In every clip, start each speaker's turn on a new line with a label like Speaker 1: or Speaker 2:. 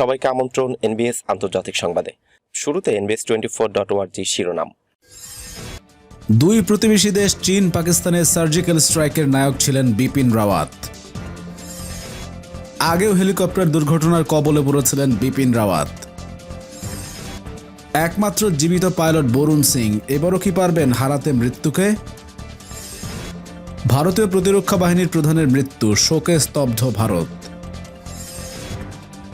Speaker 1: সবাইকে আমন্ত্রণ এনবিএস আন্তর্জাতিক সংবাদে। শুরুতে এনবিএস টোয়েন্টি ফোর ডট ওয়ার্জি শিরোনাম।
Speaker 2: দুই প্রতিবেশী দেশ চীন, পাকিস্তানের সার্জিক্যাল স্ট্রাইকের নায়ক ছিলেন বিপিন রাওয়াত। আগেও হেলিকপ্টার দুর্ঘটনার কবলে পড়েছিলেন বিপিন রাওয়াত। একমাত্র জীবিত পাইলট বরুণ সিং, এবারও কি পারবেন হারাতে মৃত্যুকে? ভারতীয় প্রতিরক্ষা বাহিনীর প্রধানের মৃত্যু, শোকে স্তব্ধ ভারত।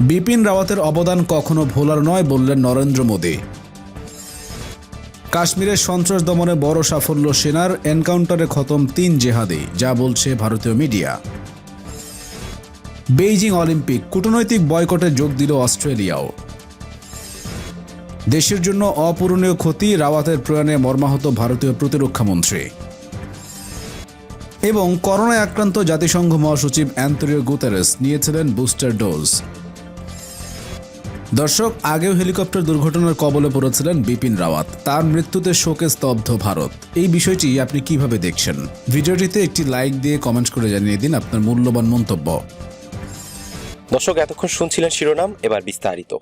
Speaker 2: বিপিন রাওয়াতের অবদান কখনো ভোলার নয় বললেন নরেন্দ্র মোদী। কাশ্মীরের সন্ত্রাস দমনে বড় সাফল্য সেনার এনকাউন্টারে খতম তিন জেহাদি, যা বলছে ভারতীয় মিডিয়া। বেইজিং অলিম্পিক কূটনৈতিক বয়কটে যোগ দিল অস্ট্রেলিয়াও। দেশের জন্য অপূরণীয় ক্ষতি রাওয়াতের প্রয়াণে মর্মাহত ভারতীয় প্রতিরক্ষামন্ত্রী এবং করোনায় আক্রান্ত জাতিসংঘ মহাসচিব অ্যান্টনিও গুতারেস নিয়েছিলেন বুস্টার ডোজ। দর্শক আগেও হেলিকপ্টার দুর্ঘটনার কবলে পড়েছিলেন বিপিন রাওয়াত। তার মৃত্যুতে শোকে স্তব্ধ ভারত। এই বিষয়টি আপনি কীভাবে দেখছেন? ভিডিওটিতে একটি লাইক দিয়ে কমেন্ট করে জানিয়ে দিন আপনার মূল্যবান মন্তব্য।
Speaker 1: দর্শক এতক্ষণ শুনছিলেন শিরোনাম এবার বিস্তারিত।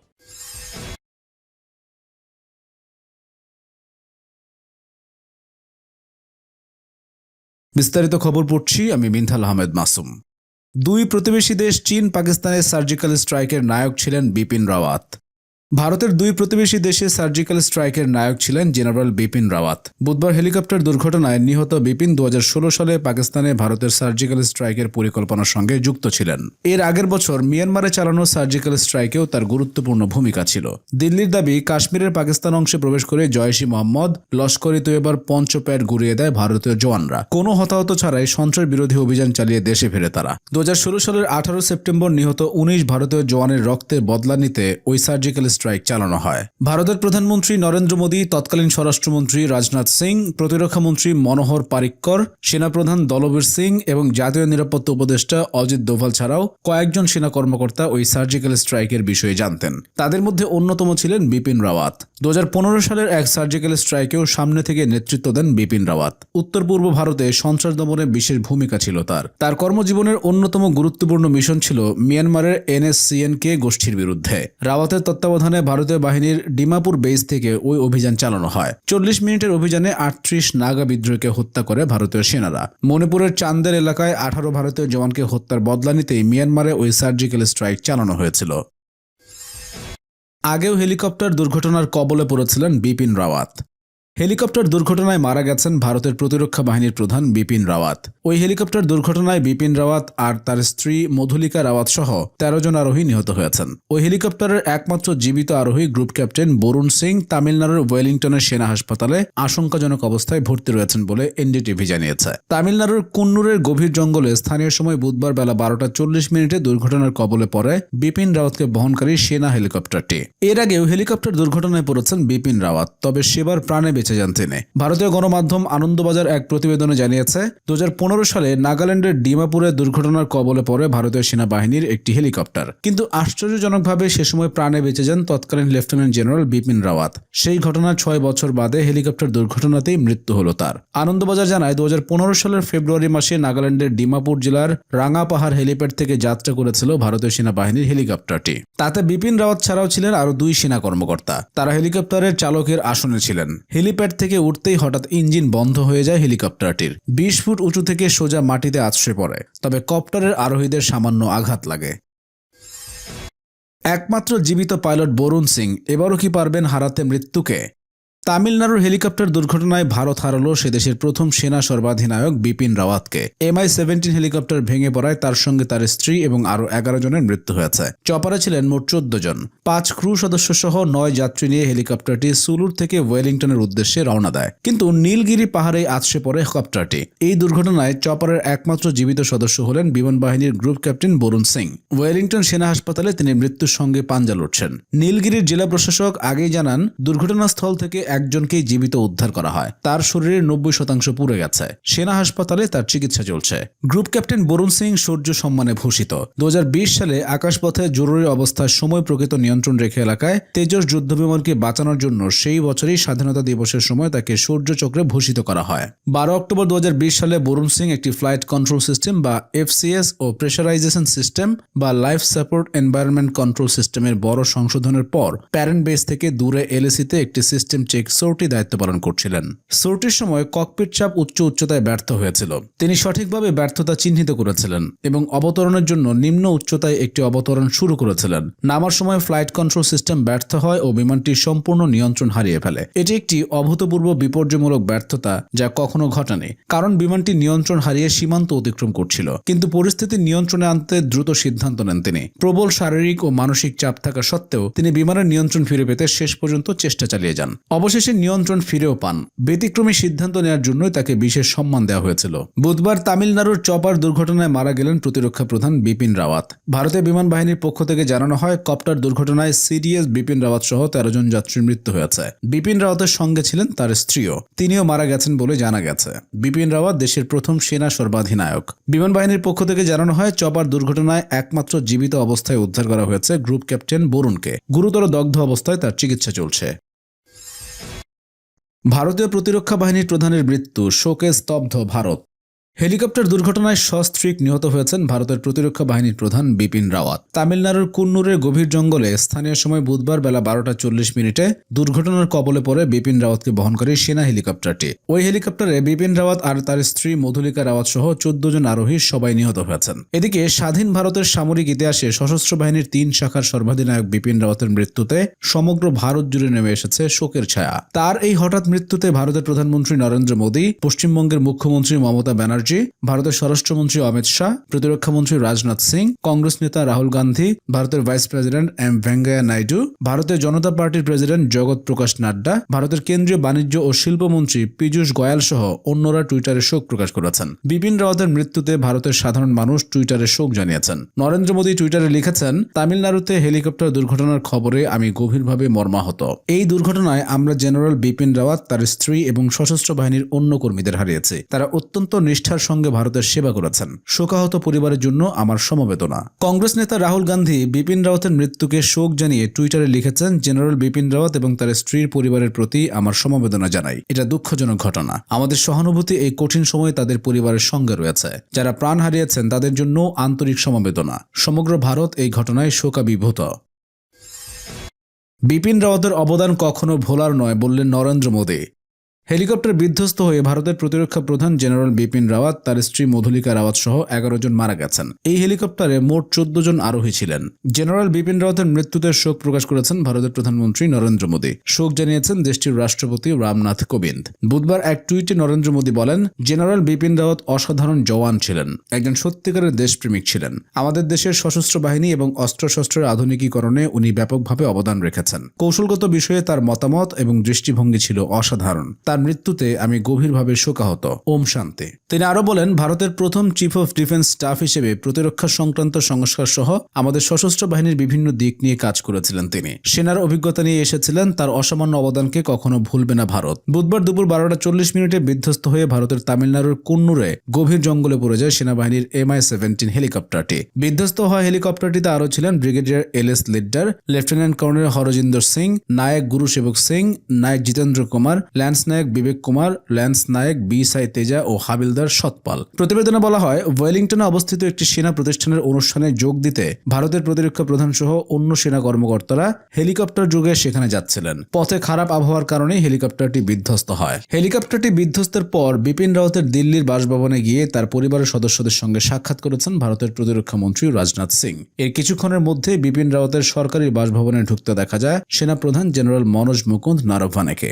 Speaker 2: বিস্তারিত খবর পড়ছি আমি মিনথাল আহমেদ মাসুম। দুই প্রতিবেশী দেশ চীন পাকিস্তানের সার্জিক্যাল স্ট্রাইকের নায়ক ছিলেন বিপিন রাওয়াত। ভারতের দুই প্রতিবেশী দেশে সার্জিক্যাল স্ট্রাইকের নায়ক ছিলেন জেনারেল বিপিন রাওয়াত। বুধবার হেলিকপ্টার দুর্ঘটনায় নিহত বিপিন দু হাজার ষোলো সালে পাকিস্তানে ভারতের সার্জিক্যাল স্ট্রাইকের পরিকল্পনার সঙ্গে যুক্ত ছিলেন। এর আগের বছর মিয়ানমারে চালানো সার্জিক্যাল স্ট্রাইকেও তার গুরুত্বপূর্ণ ভূমিকা ছিল। দিল্লির দাবি, কাশ্মীরের পাকিস্তান অংশে প্রবেশ করে জয়সী মোহাম্মদ লস্করি তৈয়বার পঞ্চপ্যাট গুড়িয়ে দেয় ভারতীয় জওয়ানরা। কোনো হতাহত ছাড়াই সন্ত্রাস বিরোধী অভিযান চালিয়ে দেশে ফেরে তারা। দু হাজার ষোলো সালের আঠারো সেপ্টেম্বর নিহত উনিশ ভারতীয় জওয়ানের রক্তের বদলা নিতে ওই সার্জিক্যাল স্ট্রাইক চালানো হয়। ভারতের প্রধানমন্ত্রী নরেন্দ্র মোদী, তৎকালীন স্বরাষ্ট্রমন্ত্রী রাজনাথ সিং প্রতিরক্ষামন্ত্রী মনোহর পারিক্কর, সেনাপ্রধান দলবীর সিং এবং জাতীয় নিরাপত্তা উপদেষ্টা অজিত দোভাল ছাড়াও কয়েকজন সেনা কর্মকর্তা ওই সার্জিক্যাল স্ট্রাইকের বিষয়ে জানতেন। তাদের মধ্যে অন্যতম ছিলেন বিপিন রাওয়াত। দু হাজার পনেরো সালের এক সার্জিক্যাল স্ট্রাইকেও সামনে থেকে নেতৃত্ব দেন বিপিন রাওয়াত। উত্তর পূর্ব ভারতে সন্ত্রাস দমনে বিশেষ ভূমিকা ছিল তার। তার কর্মজীবনের অন্যতম গুরুত্বপূর্ণ মিশন ছিল মিয়ানমারের এনএসসিএনকে গোষ্ঠীর বিরুদ্ধে। রাওয়াতের তত্ত্বাবধানে ভারতীয় বাহিনীর ডিমাপুর বেস থেকে ওই অভিযান চালানো হয়। চল্লিশ মিনিটের অভিযানে আটত্রিশ নাগা বিদ্রোহীকে হত্যা করে ভারতীয় সেনারা। মণিপুরের চান্দের এলাকায় আঠারো ভারতীয় জওয়ানকে হত্যার বদলা নিতেই মিয়ানমারে ওই সার্জিক্যাল স্ট্রাইক চালানো হয়েছিল। আগেও হেলিকপ্টার দুর্ঘটনার কবলে পড়েছিলেন বিপিন রাওয়াত। হেলিকপ্টার দুর্ঘটনায় মারা গেছেন ভারতের প্রতিরক্ষা বাহিনীর প্রধান বিপিন রাওয়াত। ওই হেলিকপ্টার দুর্ঘটনায় বিপিন রাওয়াত আর তার স্ত্রী মধুলিকা রাওয়াত সহ তেরো জন আরোহী নিহত হয়েছেন। ওই হেলিকপ্টারের একমাত্র জীবিত আরোহী গ্রুপ ক্যাপ্টেন বরুণ সিং তামিলনাড়ুর ওয়েলিংটনের সেনা হাসপাতালে আশঙ্কাজনক অবস্থায় ভর্তি রয়েছেন বলে এনডিটিভি জানিয়েছে। তামিলনাড়ুর কুন্নুরের গভীর জঙ্গলে স্থানীয় সময় বুধবার বেলা বারোটা চল্লিশ মিনিটে দুর্ঘটনার কবলে পড়ে বিপিন রাওয়াতকে বহনকারী সেনা হেলিকপ্টারটি। এর আগেও হেলিকপ্টার দুর্ঘটনায় পড়েছেন বিপিন রাওয়াত, তবে সেবার প্রাণে বেঁচে যান তিনি। ভারতীয় গণমাধ্যম আনন্দবাজার এক প্রতিবেদনে জানিয়েছে দু সালে নাগাল্যান্ডের ডিমাপুরে দুর্ঘটনার কবলে পড়ে ভারতীয় সেনাবাহিনীর একটি হেলিকপ্টার। কিন্তু আশ্চর্যজনকভাবে সে সময় প্রাণে বেঁচে যান তৎকালীন লেফটেন্যান্ট জেনারেল বিপিন রাওয়াত। সেই ঘটনার ছয় বছর বাদে হেলিকপ্টার দুর্ঘটনাতেই মৃত্যু হল তার। আনন্দবাজার জানায় দু হাজার পনেরো সালের ফেব্রুয়ারি মাসে নাগাল্যান্ডের ডিমাপুর জেলার রাঙাপাহাড় হেলিপ্যাড থেকে যাত্রা করেছিল ভারতীয় সেনাবাহিনীর হেলিকপ্টারটি। তাতে বিপিন রাওয়াত ছাড়াও ছিলেন আরও দুই সেনা কর্মকর্তা। তারা হেলিকপ্টারের চালকের আসনে ছিলেন। হেলিপ্যাড থেকে উঠতেই হঠাৎ ইঞ্জিন বন্ধ হয়ে যায় হেলিকপ্টারটির। বিশ ফুট উঁচু থেকে সোজা মাটিতে আছড়ে পড়ে, তবে কপ্টারের আরোহীদের সামান্য আঘাত লাগে। একমাত্র জীবিত পাইলট বরুণ সিং, এবারও কি পারবেন হারাতে মৃত্যুকে? তামিলনাড়ুর হেলিকপ্টার দুর্ঘটনায় ভারত হারালো সে দেশের প্রথম সেনা সর্বাধিনায়ক বিপিন রাওয়াতকে। এমআই সেভেন্টিন হেলিকপ্টার ভেঙে পড়ায় তার সঙ্গে তার স্ত্রী এবং আরও এগারো জনের মৃত্যু হয়েছে। চপারে ছিলেন মোট চোদ্দ জন। পাঁচ ক্রু সদস্য সহ নয় যাত্রী নিয়ে হেলিকপ্টারটি সুলুর থেকে ওয়েলিংটনের উদ্দেশ্যে রওনা দেয়। কিন্তু নীলগিরি পাহাড়ে আছড়ে পড়ে হেলিকপ্টারটি। এই দুর্ঘটনায় চপারের একমাত্র জীবিত সদস্য হলেন বিমান বাহিনীর group captain Varun Singh. Wellington সেনা হাসপাতালে তিনি মৃত্যুর সঙ্গে পাঞ্জা লড়ছেন নীলগিরির জেলা প্রশাসক আগেই জানান, দুর্ঘটনাস্থল থেকে একজনকেই জীবিত উদ্ধার করা হয়। তার শরীরের নব্বই শতাংশ পুড়ে গেছে। সেনা হাসপাতালে তার চিকিৎসা চলছে। গ্রুপ ক্যাপ্টেন বরুণ সিং সূর্য সম্মানে ভূষিত। দু সালে আকাশপথে জরুরি অবস্থায় সময় প্রকৃত নিয়ন্ত্রণ রেখে এলাকায় তেজস যুদ্ধবিমানকে বাঁচানোর জন্য সেই বছরই স্বাধীনতা দিবসের সময় তাকে সূর্য চক্রে ভূষিত করা হয়। বারো অক্টোবর দু হাজার বিশ সালে বরুণ সিং একটি ফ্লাইট কন্ট্রোল সিস্টেম বা এফসিএস ও প্রেশারাইজেশন সিস্টেম বা লাইফ সাপোর্ট এনভায়রনমেন্ট কন্ট্রোল সিস্টেমের বড় সংশোধনের পর প্যারেন্ট বেস থেকে দূরে এলএসিতে একটি সিস্টেম চেক সোরটি দায়িত্ব পালন করছিলেন। সোরটির সময় ককপিট চাপ উচ্চ উচ্চতায় ব্যর্থ হয়েছিল। তিনি সঠিকভাবে ব্যর্থতা চিহ্নিত করেছিলেন এবং অবতরণের জন্য নিম্ন উচ্চতায় একটি অবতরণ শুরু করেছিলেন। নামার সময় ফ্লাইট কন্ট্রোল সিস্টেম ব্যর্থ হয় ও বিমানটি সম্পূর্ণ নিয়ন্ত্রণ হারিয়ে ফেলে। এটি একটি অভূতপূর্ব বিপর্যয়মূলক ব্যর্থতা যা কখনো ঘটেনি, কারণ বিমানটি নিয়ন্ত্রণ হারিয়ে সীমান্ত অতিক্রম করছিল। কিন্তু পরিস্থিতি নিয়ন্ত্রণে আনতে দ্রুত সিদ্ধান্ত নেন তিনি। প্রবল শারীরিক ও মানসিক চাপ থাকা সত্ত্বেও তিনি বিমানের নিয়ন্ত্রণ ফিরে পেতে শেষ পর্যন্ত চেষ্টা চালিয়ে যান। অবশেষে নিয়ন্ত্রণ ফিরেও পান। ব্যতিক্রমী সিদ্ধান্ত নেওয়ার জন্যই তাকে বিশেষ সম্মান দেওয়া হয়েছিল। বুধবার তামিলনাড়ুর চপার দুর্ঘটনায় মারা গেলেন প্রতিরক্ষা প্রধান বিপিন রাওয়াত। ভারতীয় বিমান বাহিনীর পক্ষ থেকে জানানো হয়, কপ্টার দুর্ঘটনায় সিডিএস বিপিন রাওয়াত সহ তেরো জন যাত্রীর মৃত্যু হয়েছে। বিপিন রাওয়াতের সঙ্গে ছিলেন তার স্ত্রীও। তিনিও মারা গেছেন বলে জানা গেছে। বিপিন রাওয়াত দেশের প্রথম সেনা সর্বাধিনায়ক। বিমান বাহিনীর পক্ষ থেকে জানানো হয়, চপার দুর্ঘটনায় একমাত্র জীবিত অবস্থায় উদ্ধার করা হয়েছে গ্রুপ ক্যাপ্টেন বরুণকে। গুরুতর দগ্ধ অবস্থায় তার চিকিৎসা চলছে। ভারতীয় প্রতিরক্ষা বাহিনীর প্রধানের মৃত্যু শোকে স্তব্ধ ভারত। হেলিকপ্টার দুর্ঘটনায় সস্ত্রীক নিহত হয়েছেন ভারতের প্রতিরক্ষা বাহিনীর প্রধান বিপিন রাওয়াত। তামিলনাড়ুর কুন্নুরের গভীর জঙ্গলে স্থানীয় সময় বুধবার বেলা বারোটা চল্লিশ মিনিটে দুর্ঘটনার কবলে পড়ে বিপিন রাওয়াতকে বহন করে সেনা হেলিকপ্টারটি। ওই হেলিকপ্টারে বিপিন রাওয়াত আর তার স্ত্রী মধুলিকা রাওয়াত সহ চোদ্দ জন আরোহী সবাই নিহত হয়েছেন। এদিকে স্বাধীন ভারতের সামরিক ইতিহাসে সশস্ত্র বাহিনীর তিন শাখার সর্বাধিনায়ক বিপিন রাওয়াতের মৃত্যুতে সমগ্র ভারত জুড়ে নেমে এসেছে শোকের ছায়া। তার এই হঠাৎ মৃত্যুতে ভারতের প্রধানমন্ত্রী নরেন্দ্র মোদী, পশ্চিমবঙ্গের মুখ্যমন্ত্রী মমতা ব্যানার্জি ভারতের স্বরাষ্ট্রমন্ত্রী অমিত শাহ প্রতিরক্ষামন্ত্রী রাজনাথ সিং, কংগ্রেস নেতা রাহুল গান্ধী, ভারতের vice president M Venkaiah Naidu, ভারতের জনতা পার্টির প্রেসিডেন্ট জগৎ প্রকাশ নাড্ডা, ভারতের কেন্দ্রীয় বাণিজ্য ও শিল্পমন্ত্রী পীযূষ গোয়াল সহ অন্যরা টুইটারে শোক প্রকাশ করেছেন। বিপিন রাওয়াতের মৃত্যুতে ভারতের সাধারণ মানুষ টুইটারে শোক জানিয়েছেন। নরেন্দ্র মোদী টুইটারে লিখেছেন, তামিলনাড়ুতে হেলিকপ্টার দুর্ঘটনার খবরে আমি গভীরভাবে মর্মাহত। এই দুর্ঘটনায় আমরা জেনারেল বিপিন রাওয়াত, তার স্ত্রী এবং সশস্ত্র বাহিনীর অন্য কর্মীদের হারিয়েছি। তারা অত্যন্ত নিষ্ঠার সঙ্গে ভারতের সেবা করেছেন। শোকাহত পরিবারের জন্য আমার সমবেদনা। কংগ্রেস নেতা রাহুল গান্ধী বিপিন রাওয়াতের মৃত্যুকে শোক জানিয়ে টুইটারে লিখেছেন, জেনারেল বিপিন রাওয়াত এবং তার স্ত্রীর পরিবারের প্রতি আমার সমবেদনা জানাই। এটা দুঃখজনক ঘটনা। আমাদের সহানুভূতি এই কঠিন সময়ে তাদের পরিবারের সঙ্গে রয়েছে। যারা প্রাণ হারিয়েছেন, তাদের জন্য আন্তরিক সমবেদনা। সমগ্র ভারত এই ঘটনায় শোকাবিভূত। বিপিন রাওয়াতের অবদান কখনো ভোলার নয়, বললেন নরেন্দ্র মোদী। হেলিকপ্টার বিধ্বস্ত হয়ে ভারতের প্রতিরক্ষা প্রধান জেনারেল বিপিন রাওয়াত, তার স্ত্রী মধুলিকা রাওয়াত সহ এগারো জন মারা গেছেন। এই হেলিকপ্টারে মোট চোদ্দ জন আরোহী ছিলেন। জেনারেল বিপিন রাওয়াতের মৃত্যুতে শোক প্রকাশ করেছেন ভারতের প্রধানমন্ত্রী নরেন্দ্র মোদী। শোক জানিয়েছেন দেশটির রাষ্ট্রপতি রামনাথ কোবিন্দ। বুধবার এক টুইটে নরেন্দ্র মোদী বলেন, জেনারেল বিপিন রাওয়াত অসাধারণ জওয়ান ছিলেন। একজন সত্যিকারের দেশপ্রেমিক ছিলেন। আমাদের দেশের সশস্ত্র বাহিনী এবং অস্ত্রশস্ত্রের আধুনিকীকরণে উনি ব্যাপকভাবে অবদান রেখেছেন। কৌশলগত বিষয়ে তার মতামত এবং দৃষ্টিভঙ্গি ছিল অসাধারণ। তার মৃত্যুতে আমি গভীরভাবে শোকাহত। ওম শান্তি। তিনি আরও বলেন, ভারতের প্রথম চিফ অফ ডিফেন্স স্টাফ হিসেবে প্রতিরক্ষা সংক্রান্ত সংস্কার সহ আমাদের সশস্ত্র বাহিনীর বিভিন্ন দিক নিয়ে কাজ করেছিলেন তিনি। সেনার অভিজ্ঞতা নিয়ে এসেছিলেন, তার অসামান্য অবদানকে কখনো ভুলবে না ভারত। বুধবার দুপুর বারোটা চল্লিশ মিনিটে বিধ্বস্ত হয়ে ভারতের তামিলনাড়ুর কুন্নুরে গভীর জঙ্গলে পড়ে যায় সেনাবাহিনীর এমআই সেভেন্টিন হেলিকপ্টারটি। বিধ্বস্ত হওয়া হেলিকপ্টারটিতে আরও ছিলেন brigadier L S Lidder lieutenant colonel Harjinder Singh, Naik Guru Sewak Singh, Naik Jitendra Kumar, lance Naik Vivek Kumar, lance Naik B Sai Teja ও হাবিলদার সৎপাল। প্রতিবেদনে বলা হয়, ওয়েলিংটনে অবস্থিত একটি সেনা প্রতিষ্ঠানের অনুষ্ঠানে যোগ দিতে ভারতের প্রতিরক্ষা প্রধান সহ অন্য সেনা কর্মকর্তারা হেলিকপ্টার যোগে সেখানে যাচ্ছিলেন। পথে খারাপ আবহাওয়ার কারণে হেলিকপ্টারটি বিধ্বস্ত হয়। হেলিকপ্টারটি বিধ্বস্তের পর বিপিন রাওয়াতের দিল্লির বাসভবনে গিয়ে তার পরিবারের সদস্যদের সঙ্গে সাক্ষাৎ করেছেন ভারতের প্রতিরক্ষা মন্ত্রী রাজনাথ সিং। এর কিছুক্ষণের মধ্যে বিপিন রাওয়াতের সরকারি বাসভবনে ঢুকতে দেখা যায় সেনাপ্রধান জেনারেল মনোজ মুকুন্দ নারভানেকে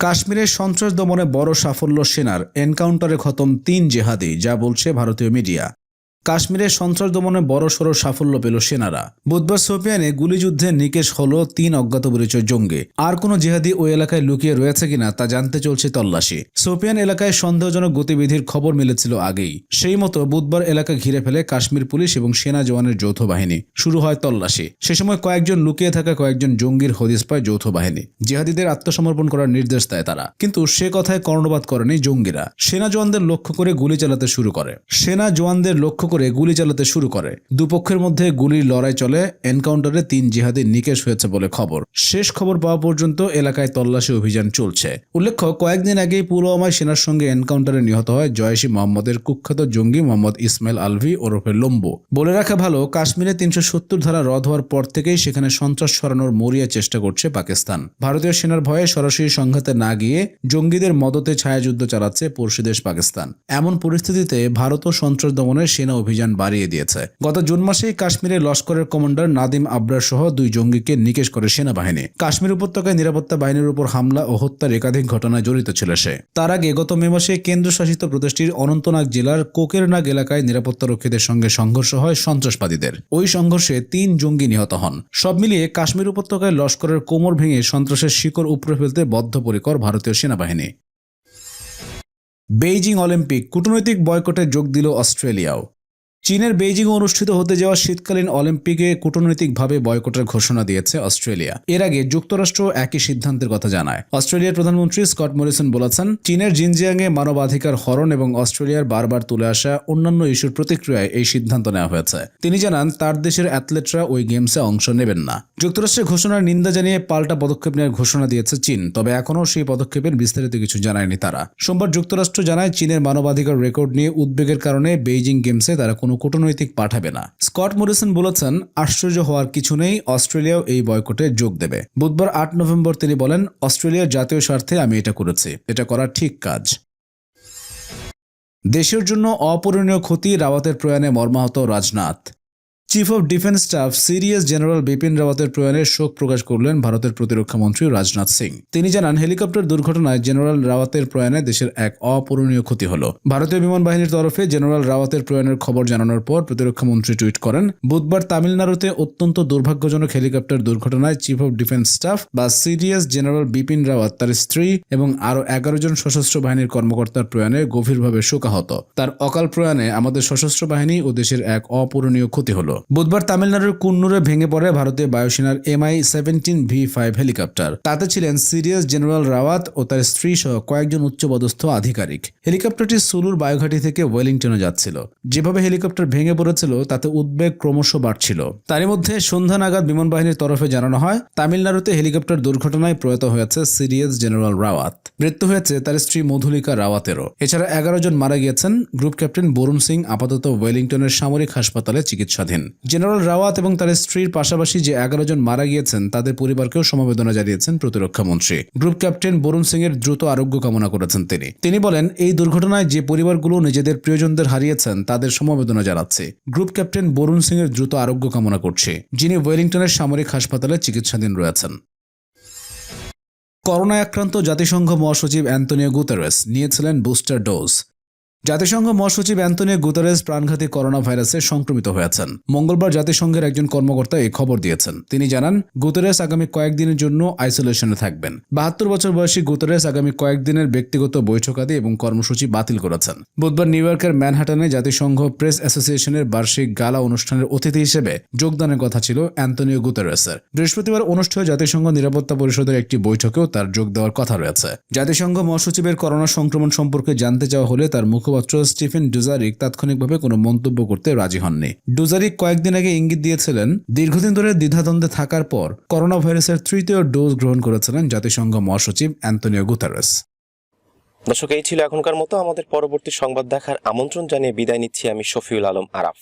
Speaker 2: কাশ্মীরের সন্ত্রাস দমনে বড় সাফল্য সেনার এনকাউন্টারে খতম তিন জেহাদি যা বলছে ভারতীয় মিডিয়া। কাশ্মীরে সন্ত্রাস দমনে বড়সড় সাফল্য পেল সেনারা। বুধবার সোপিয়ানে গুলিযুদ্ধে নিকেশ হল তিন অজ্ঞাত পরিচয় জঙ্গি। আর কোনো জিহাদি ওই এলাকায় লুকিয়ে রয়েছে কিনা তা জানতে চলছে তল্লাশি। সোপিয়ান এলাকায় সন্দেহজনক গতিবিধির খবর মিলেছিল আগেই। সেই মতো বুধবার এলাকা ঘিরে ফেলে কাশ্মীর পুলিশ এবং সেনা জওয়ানের যৌথ বাহিনী। শুরু হয় তল্লাশি। সে সময় কয়েকজন লুকিয়ে থাকা কয়েকজন জঙ্গির হদিস পায় যৌথ বাহিনী। জিহাদিদের আত্মসমর্পণ করার নির্দেশ দেয় তারা। কিন্তু সে কথায় কর্ণপাত করেনি জঙ্গিরা। সেনা জওয়ানদের লক্ষ্য করে গুলি চালাতে শুরু করে। সেনা জওয়ানদের লক্ষ্য করে গুলি চালাতে শুরু করে। দুপক্ষের মধ্যে গুলির লড়াই চলে, এনকাউন্টারে তিন জিহাদি নিকেশ হয়েছে বলে খবর। শেষ খবর পাওয়া পর্যন্ত এলাকায় তল্লাশি অভিযান চলছে। উল্লেখ্য, কয়েকদিন আগেই পুলওয়ামায় সেনার সঙ্গে এনকাউন্টারে নিহত হয় জয়সী মোহাম্মদের কুখ্যাত জঙ্গি মোহাম্মদ ইসমাইল আলভি ওরফে লম্বু। বলে রাখা ভালো, কাশ্মীরে তিনশো সত্তর ধারা রদ হওয়ার পর থেকেই সেখানে সন্ত্রাস সরানোর মরিয়া চেষ্টা করছে পাকিস্তান। ভারতীয় সেনার ভয়ে সরাসরি সংঘাতে না গিয়ে জঙ্গিদের মদতে ছায়াযুদ্ধ চালাচ্ছে পড়শি দেশ পাকিস্তান। এমন পরিস্থিতিতে ভারতও সন্ত্রাস দমনের সেনা অভিযান বাড়িয়ে দিয়েছে। গত জুন মাসেই কাশ্মীরে লস্করের কমান্ডার নাদিম আবরার সহ দুই জঙ্গিকে নিকেশ করে সেনাবাহিনী। কাশ্মীর উপত্যকায় নিরাপত্তা বাহিনীর উপর হামলা ও হত্যার একাধিক ঘটনায় জড়িত ছিল সে। তার আগে গত মে মাসে কেন্দ্রশাসিত প্রদেশটির অনন্তনাগ জেলার কোকেরনাগ এলাকায় নিরাপত্তারক্ষীদের সঙ্গে সংঘর্ষ হয় সন্ত্রাসবাদীদের। ওই সংঘর্ষে তিন জঙ্গি নিহত হন। সব মিলিয়ে কাশ্মীর উপত্যকায় লস্করের কোমর ভেঙে সন্ত্রাসের শিকড় উপড়ে ফেলতে বদ্ধপরিকর ভারতীয় সেনাবাহিনী। বেইজিং অলিম্পিক কূটনৈতিক বয়কটে যোগ দিল অস্ট্রেলিয়াও। চীনের বেইজিং অনুষ্ঠিত হতে যাওয়া শীতকালীন অলিম্পিকে কূটনৈতিকভাবে বয়কটের ঘোষণা দিয়েছে অস্ট্রেলিয়া। এর আগে যুক্তরাষ্ট্র একই সিদ্ধান্তের কথা জানায়। অস্ট্রেলিয়ার প্রধানমন্ত্রী স্কট মরিসন বলেছেন, চীনের জিনজিয়াংয়ে মানবাধিকার হরণ এবং অস্ট্রেলিয়ার বারবার তুলে আসা অন্যান্য ইস্যুর প্রতিক্রিয়ায় এই সিদ্ধান্ত নেওয়া হয়েছে। তিনি জানান, তার দেশের অ্যাথলেটরা ওই গেমসে অংশ নেবেন না। যুক্তরাষ্ট্রের ঘোষণার নিন্দা জানিয়ে পাল্টা পদক্ষেপ নেওয়ার ঘোষণা দিয়েছে চীন, তবে এখনও সেই পদক্ষেপের বিস্তারিত কিছু জানায়নি তারা। সোমবার যুক্তরাষ্ট্র জানায়, চীনের মানবাধিকার রেকর্ড নিয়ে উদ্বেগের কারণে বেইজিং গেমসে তারা কোনো কূটনৈতিক পাঠাবে না। স্কট মরিসন বলেছেন, আশ্চর্য হওয়ার কিছু নেই, অস্ট্রেলিয়াও এই বয়কটে যোগ দেবে। বুধবার আট নভেম্বর তিনি বলেন, অস্ট্রেলিয়ার জাতীয় স্বার্থে আমি এটা করেছি। এটা করা ঠিক কাজ। দেশের জন্য অপূরণীয় ক্ষতি রাওয়াতের প্রয়াণে মর্মাহত Rajnath. Chief of defence staff serious general Bipin রাওয়াতের প্রয়াণে শোক প্রকাশ করলেন ভারতের প্রতিরক্ষা মন্ত্রী রাজনাথ সিং। তিনি জানান, হেলিকপ্টার দুর্ঘটনায় জেনারেল রাওয়াতের প্রয়াণে দেশের এক অপূরণীয় ক্ষতি হল। ভারতীয় বিমান বাহিনীর তরফে জেনারেল রাওয়াতের প্রয়াণের খবর জানানোর পর প্রতিরক্ষা মন্ত্রী টুইট করেন, বুধবার তামিলনাড়ুতে অত্যন্ত দুর্ভাগ্যজনক হেলিকপ্টার দুর্ঘটনায় চিফ অফ ডিফেন্স স্টাফ বা সিরিয়াস জেনারেল বিপিন রাওয়াত তার স্ত্রী এবং আরও এগারো জন সশস্ত্র বাহিনীর কর্মকর্তার প্রয়াণে গভীরভাবে শোকাহত। তার অকাল প্রয়াণে আমাদের সশস্ত্র বাহিনী ও দেশের এক অপূরণীয় ক্ষতি হলো। বুধবার তামিলনাড়ুর কুন্নুরে ভেঙে পড়ে ভারতীয় বায়ুসেনার MI seventeen V five helicopter. তাতে ছিলেন সিরিয়াস জেনারেল রাওয়াত ও তার স্ত্রী সহ কয়েকজন উচ্চপদস্থ আধিকারিক। হেলিকপ্টারটি সুলুর বায়ুঘাটি থেকে ওয়েলিংটনে যাচ্ছিল। যেভাবে হেলিকপ্টার ভেঙে পড়েছিল, তাতে উদ্বেগ ক্রমশ বাড়ছিল। তারই মধ্যে সন্ধ্যা নাগাদ বিমান বাহিনীর তরফে জানানো হয়, তামিলনাড়ুতে হেলিকপ্টার দুর্ঘটনায় প্রয়াত হয়েছে সিরিয়াস জেনারেল রাওয়াত। মৃত্যু হয়েছে তার স্ত্রী মধুলিকা রাওয়াতেরও। এছাড়া এগারো জন মারা গিয়েছেন। গ্রুপ ক্যাপ্টেন বরুণ সিং আপাতত ওয়েলিংটনের সামরিক হাসপাতালে চিকিৎসাধীন। জেনারেল রাওয়াত এবং তার স্ত্রীর পাশাপাশি যে এগারো জন মারা গিয়েছেন, তাদের পরিবারকেও সমবেদনা জানিয়েছেন প্রতিরক্ষা মন্ত্রী। গ্রুপ ক্যাপ্টেন বরুণ সিং এর দ্রুত আরোগ্য কামনা করেছেন তিনি। তিনি বলেন, এই দুর্ঘটনায় যে পরিবারগুলো নিজেদের প্রিয়জনদের হারিয়েছেন, তাদের সমবেদনা জানাচ্ছে। গ্রুপ ক্যাপ্টেন বরুণ সিং এর দ্রুত আরোগ্য কামনা করছে, যিনি ওয়েলিংটনের সামরিক হাসপাতালে চিকিৎসাধীন রয়েছেন। করোনায় আক্রান্ত জাতিসংঘ মহাসচিব অ্যান্তনিও গুতেরেস নিয়েছিলেন বুস্টার ডোজ। জাতিসংঘ মহাসচিব অ্যান্তনিও গুতারেস প্রাণঘাতী করোনা ভাইরাসে সংক্রমিত হয়েছেন। মঙ্গলবার জাতিসংঘের একজন কর্মকর্তা এই খবর দিয়েছেন। তিনি জানান, গুতেরেস আগামী কয়েকদিনের জন্য আইসোলেশনে থাকবেন। বাহাত্তর বছর বয়সী গুতেরেস আগামী কয়েকদিনের ব্যক্তিগত বৈঠকাদি এবং কর্মসূচি বাতিল করেছেন। বুধবার নিউ ইয়র্কের ম্যানহাটানে জাতিসংঘ প্রেস অ্যাসোসিয়েশনের বার্ষিক গালা অনুষ্ঠানের অতিথি হিসেবে যোগদানের কথা ছিল অ্যান্তনিও গুতেরেসের। বৃহস্পতিবার অনুষ্ঠেয় জাতিসংঘ নিরাপত্তা পরিষদের একটি বৈঠকেও তার যোগ দেওয়ার কথা রয়েছে। জাতিসংঘ মহাসচিবের করোনা সংক্রমণ সম্পর্কে জানতে চাওয়া হলে তার মুখপাত্র স্টিফেন ডুজারিক তাৎক্ষণিকভাবে কোনো মন্তব্য করতে রাজি হননি। ডুজারিক কয়েকদিন আগে ইঙ্গিত দিয়েছিলেন, দীর্ঘদিন ধরে দ্বিধাদ্বন্দ্বে থাকার পর করোনা ভাইরাসের তৃতীয় ডোজ গ্রহণ করেছিলেন জাতিসংঘ মহাসচিব অ্যান্টনিও গুতারেস।
Speaker 1: দর্শক, এই ছিল এখনকার মতো। আমাদের পরবর্তী সংবাদ দেখার আমন্ত্রণ জানিয়ে বিদায় নিচ্ছি আমি শফিউল আলম আরাফ।